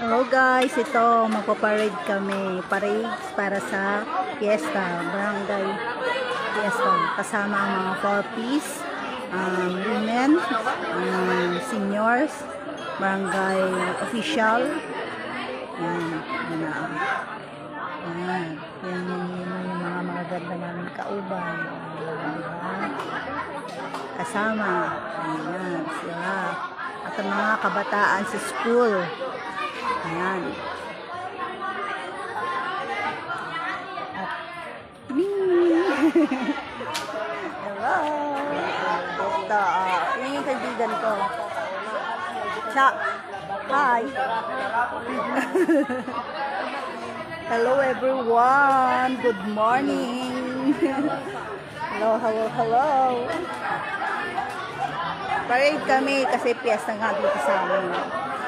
Hello guys, ito magpaparade kami. Parade para sa fiesta, barangay fiesta. Kasama ang mga 40s, um, women, um, seniors, barangay official. Yan, yan na. Yan, yan yung, yung, yung mga magaganda namin kauban. Kasama. Ayan, sila. At ang mga kabataan sa school. Ayan. At, Hello! Ito, uh, yun yung kaibigan ko. Siya, hi! hello everyone! Good morning! hello, hello, hello! Parade kami kasi piyesta nga dito sa amin. Sa, sa